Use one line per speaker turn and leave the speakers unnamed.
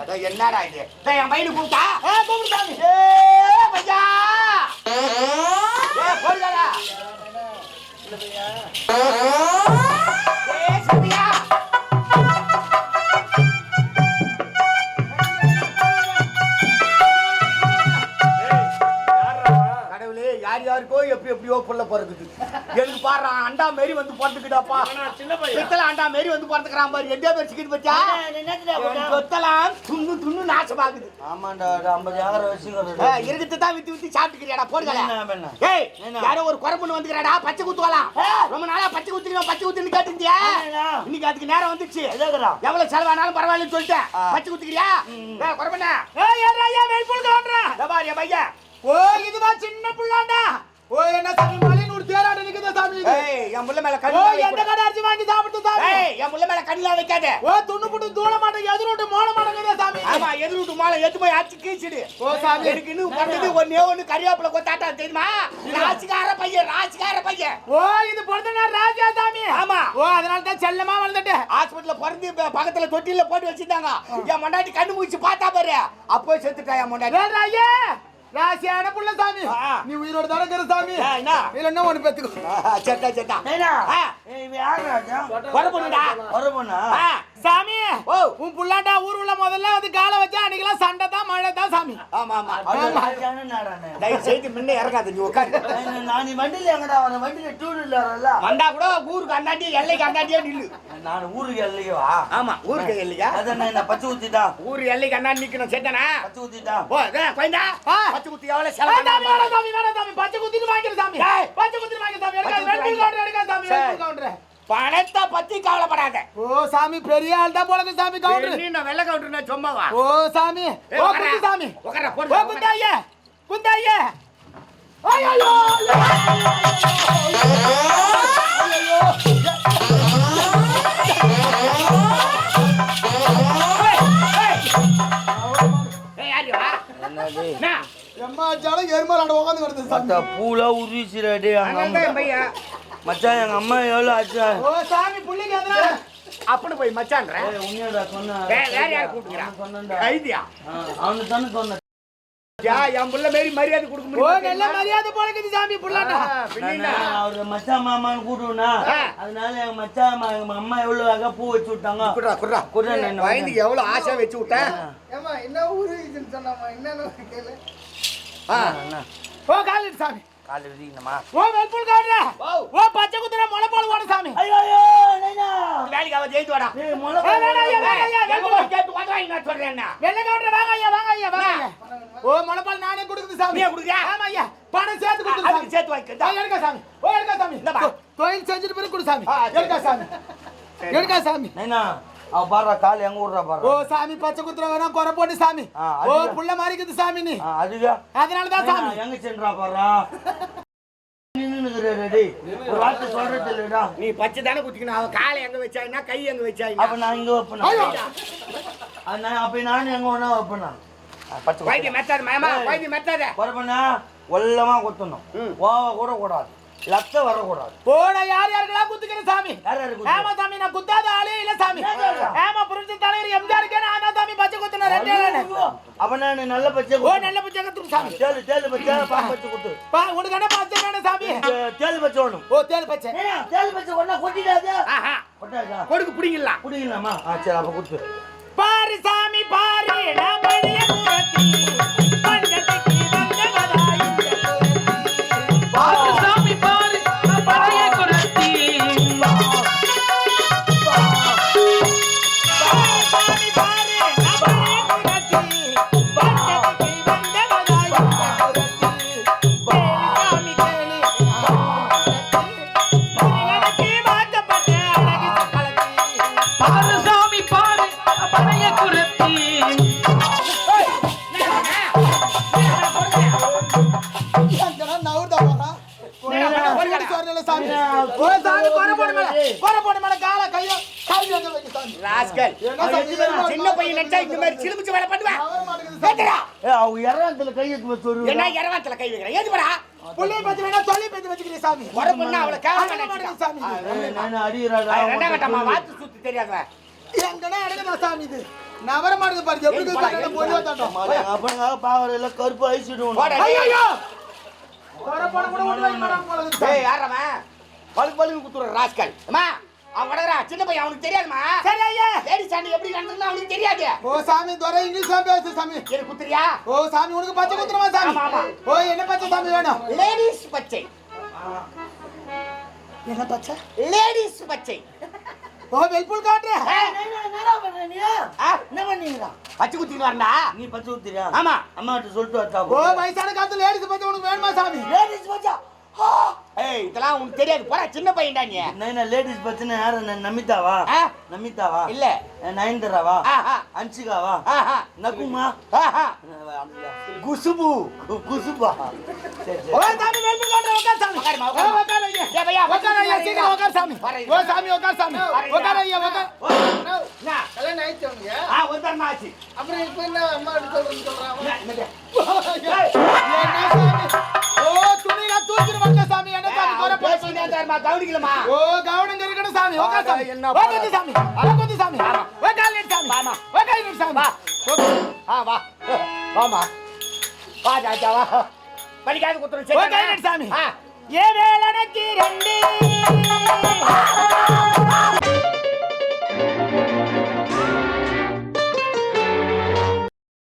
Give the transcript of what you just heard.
அதான் என்னடா இது? என் பையனு கூப்பிட்டா?
ஆ,
ஏ பையா. ஏ போடுடா யார் யாருக்கோ எப்படி எப்படியோ புள்ள பிறக்குது. எனக்கு பாரு அண்டா மாரி வந்து பிறந்துக்கிட்டாப்பா பித்தளை அண்டா மாரி வந்து பிறந்துக்கிறான் பாரு. எட்டே பேர் சிக்கிட்டு பச்சா? சொத்தலாம் துண்ணு துண்ணு நாசமாகுது
ஆமாண்டா ஐம்பது ஏக்கரை வச்சுக்கிறேன்.
ஏய், இருக்கிறது தான் வித்து வித்து சாப்பிட்டுக்கிறியாடா போடுங்களா? ஏய்? யாரோ ஒரு குறை பண்ணு வந்துக்கிறாடா? பச்சை குத்துவலாம் ரொம்ப நாளா பச்சை குத்துக்கணும் பச்சை குத்துன்னு கேட்டுருந்தியா? இன்னைக்கு அதுக்கு நேரம் வந்துச்சு? எவ்வளவு செலவானாலும் பரவாயில்லன்னு சொல்லிட்டேன். பச்சை குத்துக்கிறியா? ஏய் குறை பண்ண.
ஏய், ஏன் வெயில்புல் காட்டுற?
பாரு என் பையன்.
ஓ, இதுதான் சின்ன புள்ளாண்டா. ஓ, என்ன சாமி, மலைன்னு ஒரு தேராட்டம் நிக்குதா சாமி இது?
ஏய் என் முள்ள மேல
ஓ,
கண்ணு
எந்த கடை அரிசி வாங்கி சாப்பிட்டு சாமி?
ஏய் என் முள்ள மேல கண்ணுல வைக்காத
ஓ, துண்ணு புட்டு தூள மாட்டேங்க, எதிரோட்டு மோள மாட்டேங்குதா சாமி?
ஆமா எதிர் வீட்டு மாலை எத்து போய் அடிச்சு கீச்சிடு
ஓ, சாமி.
எனக்கு இன்னும் பிறந்தது ஒன்னே ஒண்ணு கறிவேப்பிலை கொத்தாட்டா தெரியுமா ராசிக்கார பையன் ராசிக்கார பையன்
ஓ, இது பிறந்தநாள் ராஜா சாமி.
ஆமா.
ஓ, அதனால தான் செல்லமா வளர்ந்துட்டு.
ஹாஸ்பிட்டல்ல பிறந்து பக்கத்துல தொட்டில போட்டு வச்சிருந்தாங்க என் மண்டாட்டி கண்ணு முடிச்சு பார்த்தா பாரு அப்போ செத்துட்டா என் மண்டாட்டி.
ராசியான புள்ள சாமி. நீ உயிரோட தானே இருக்கிற சாமி?
ஆ, என்ன?
இல்ல என்ன ஒண்ணு பெத்துக்கோ.
பண்ணுடா ஆ.
சாமி
ஓ.
உன் புள்ளாண்டா ஊர் உள்ள முதல்ல வந்து காலை வச்சா அன்னைக்கெல்லாம் சண்டை தான் மழை தான் சாமி.
ஆமா ஆமா. தயவு செய்து முன்ன இறங்காத நீ உட்காரு.
நான் வண்டியில எங்கடா வண்டியில டூ வீலர்ல
வந்தா கூட ஊருக்கு அந்தாண்டி எல்லைக்கு அந்தாண்டியே நில்லு.
நான் ஊருக்கு இல்லையோ
ஆமா ஊருக்கு எல்லையா
அதான் நான் பச்சை ஊத்திட்டான்
ஊர் எல்லைக்கு அந்தாண்டி நிக்கணும் செத்தனா?
பச்சை ஊத்திட்டான்
ஓ கோயந்தா. பச்சை குத்தி எவ்வளவு
வேணாம்
செலவு
சாமி, வேணாம் சாமி, பச்சை குத்திட்டு வாங்கிடு சாமி. பச்சை குத்திட்டு வாங்கிடு சாமி, எடுக்காத,
பச்சை குத்திட்டு
வெண்புல் கவுண்டர் எடுக்காத சாமி. வெண்புல் கவுண்டர்.
பணத்தை பத்தி கவலைப்படாத.
ஓ சாமி பெரிய ஆள் தான் போலக்கு சாமி கவுண்டர்.
நீ நான் வெள்ளை சும்மாவா?
ஓ சாமி. ஓ. குத்து சாமி.
உக்காரா,
ஓ
போடு,
குந்தாயே ஐயோ எம்மா ஜாலம் எருமாளாண்ட உட்காந்து கிடந்து சாமி.
மத்த பூலா உருவிச்சுடாடி
என்
மச்சான் எங்க அம்மா எவ்வளவு ஆச்சா?
ஓ சாமி புள்ளிங்க எதனா
அப்படி போய் மச்சான்ற
ஏய், உண்மையாடா சொன்ன.
வேற யார் கூப்பிட்டுக்கிறான்
சொன்னேன்டா.
கைதியா?
அவனுக்கு தானே சொன்னேன்.
யா என் புள்ள மாரி மரியாதை கொடுக்க முடியும்?
நல்ல மரியாதை சாமி
அவரு மச்சான் மாமான்னு
ஆ.
அதனால எங்க மச்சான் மா- எங்க அம்மா எவ்வளவு அழகா பூ வச்சு விட்டாங்க.
குடுறா குடுறா.
குடுறா நான்
வயதுக்கு எவ்வளவு ஆசை வச்சு விட்டேன்.
ஏமா என்ன ஊரு இதுன்னு சொன்னாமா என்னன்னு கேளு ஓ காலிட்டு சாமி.
காலை விதிக்கணுமா
ஓ வெல்புல் கவுண்டர்
ஓ.
பச்சை குதிரை முளைப்பால் ஓட சாமி.
ஐயோ ஐயோ நைனா
வேலைக்கு அவ ஜெயித்து வாடா.
ஏய் முளை
ஏய், வேணாம் ஐயா, வேணாம் ஐயா,
எங்க போய் கேட்டு வாங்க நான் சொல்றேன் என்ன
வெள்ளை கவுண்டர் வாங்க ஐயா வாங்க ஐயா வாங்க ஓ முளைப்பால் நானே கொடுக்குது சாமி.
நீயே கொடுக்குறியா?
ஆமா ஐயா. பணம் சேர்த்து கொடுக்குது சாமி
அதுக்கு சேர்த்து வாங்கிக்க
ஆ, எடுக்கா சாமி. ஓ எடுக்கா சாமி.
இந்தாப்பா.
தொ- தொழில் செஞ்சுட்டு பிறகு கொடு சாமி. எடுக்கா சாமி. எடுக்கா சாமி.
நைனா அவ பாடுறா கால் எங்க விடுறா
ஓ
பாடுறா
சாமி பச்சை குத்துற குறை போட்டு சாமி. ஓ. புள்ள மாதிரி இருக்குது சாமி நீ.
அதுக்கா.
அதனால தான் சாமி.
நைனா, எங்க சென்றா டேய். ஒரு வார்த்தை சொல்றது இல்லடா.
நீ பச்சை தானே குத்திக்கணும். அவன் காலை எங்க வச்சாயினா கை எங்க வச்சாயினா
அப்ப நான் இங்க வைப்பேனா நான் அப்ப நானும் எங்க ஒண்ணா வைப்பேனா பச்சை
வைத்தியம் மெத்தாத மாமா. வைத்தியம் மெத்தாத.
குறைப்பண்ணா ஒல்லமா குத்தணும். ஓவ கூட கூடாது. லத்த வரக்கூடாது.
போட யார் யாருக்கெல்லாம் குத்துக்கிறேன் சாமி?
குத்து?
ஆமா சாமி நான் குத்தாத ஆளே இல்ல சாமி? ஆமா புரிஞ்சு தலைவர் எம்ஜிஆருக்கே தான் சாமி பச்சை குத்துன ரெண்டே
அப்ப நான் நல்ல பச்சை
ஓ
குத்து.
நல்ல பச்சை குத்துரு சாமி.
தேலு தேலு பச்சை பாம்பு பச்சை குத்து.
பா உனக்கு என்ன பச்சை வேணும் சாமி?
தேலு பச்சை வேணும்.
ஓ தேல் பச்சை.
தேலு பச்சை ஒண்ணா கொட்டிடாத கொட்டாதா?
கொடுக்கு பிடிங்கலாம்
குடிக்கலாமா ஆ சரி அப்ப குத்து
பாரு சாமி பாரு நான் புறத்தி
ராஸ்கல். சின்ன பையன் நினைச்சா இந்த மாதிரி சிலுமிச்சு வேலை பண்ணுவேன் ஏத்துடா.
ஏ அவங்க
என்ன இரவாத்துல கை வைக்கிறேன் ஏது வரா குறை பண்ணா அவளை கேவலமா நினைச்சுக்கோ.
நான் அடிக்கிறாடா
அது ரெண்டாம் கட்டமா வாத்து சுத்தி தெரியாதுங்க
எங்கடா அடங்கடா சாமி இது? நவர மாடுது பாரு எப்படி
போடா, ஏய்,
போய்
போடா.
தட்டோம்
அம்மா, எங்க அப்பனுக்காக பாவரையில கருப்பு ஐசிடுவோம்
போடா.
ஐயோ வர போட கூட ஒண்ணு வைக்க மாட்டான் போல இருக்கு.
ஏய் யாரவன் பழுக்கு பழுக்கு குத்துற ராஸ்கல். அம்மா அவன் வடகரா? சின்ன பையன் அவனுக்கு தெரியாதுமா
சரி ஐயா
லேடி சாண்டி எப்படி நடந்துக்கணும் அவனுக்கு தெரியாது.
ஓ சாமி துரை இங்கிலீஷ் தான் பேசு சாமி.
எனக்கு குத்துறியா?
ஓ சாமி உனக்கு பச்சை குத்துறமா சாமி.
ஆமா.
ஓ என்ன பச்சை சாமி வேணும்?
லேடிஸ் பச்சை.
என்ன பச்சை?
லேடிஸ் பச்சை.
ஓ வெல்புல் காட்டு
ஆ?
என்னடா பண்ற நீ?
ஆ?
என்ன பண்ணீங்கடா
பச்சை குத்தின்னு வரண்டா
நீ பச்சை ஊத்திரியா
ஆமா.
அம்மா கிட்ட சொல்லிட்டு வரட்டா
ஓ வயசான காலத்துல லேடிஸ் பச்சை உனக்கு வேணுமா சாமி?
லேடிஸ் பச்சா.
ஏய் இதெல்லாம் உனக்கு தெரியாது. போடா சின்ன பையன்டா நீ.
நைனா லேடிஸ் பச்சனை யாரு நமிதாவா?
ஆ?
நமிதாவா?
இல்ல.
நயன்தாராவா. அன்சிகாவா. நகுமா
குசுபு.
குசுபா.
ஓ சாமி வெல்புல் காட்டு உட்கார் சாமி. உட்கார் ஐயா.
ஏய் பையா,
உட்கார் ஐயா சீக்கிரம் உட்கார் சாமி. ஓ சாமி உட்கார் சாமி. உட்கார் ஐயா. உட்கார்
என்ன?
கல்யாணம் ஆயிடுச்சவங்க
ஆ, ஒரு தரமா ஆச்சு.
அப்புறம் இப்ப என்ன அம்மா எடுத்து சொல்றேன்னு சொல்றாங்க?
இருந்தாருமா, கவனிக்கலமா?
ஓ கவனம் இருக்கணும் சாமி உட்கார் சாமி
என்ன
ஓ கொஞ்சம் சாமி ஓ கொஞ்சம் சாமி ஓ கால் சாமி
ஆமா.
ஓ கை நீட்டு சாமி
ஆ, வா. வாம்மா. வா, ராஜா, வா. படிக்காத குத்துறோம்,
ஓ கை
சரிதானே?
நீட்டு சாமி. ஏ வேலனக்கு ரெண்டு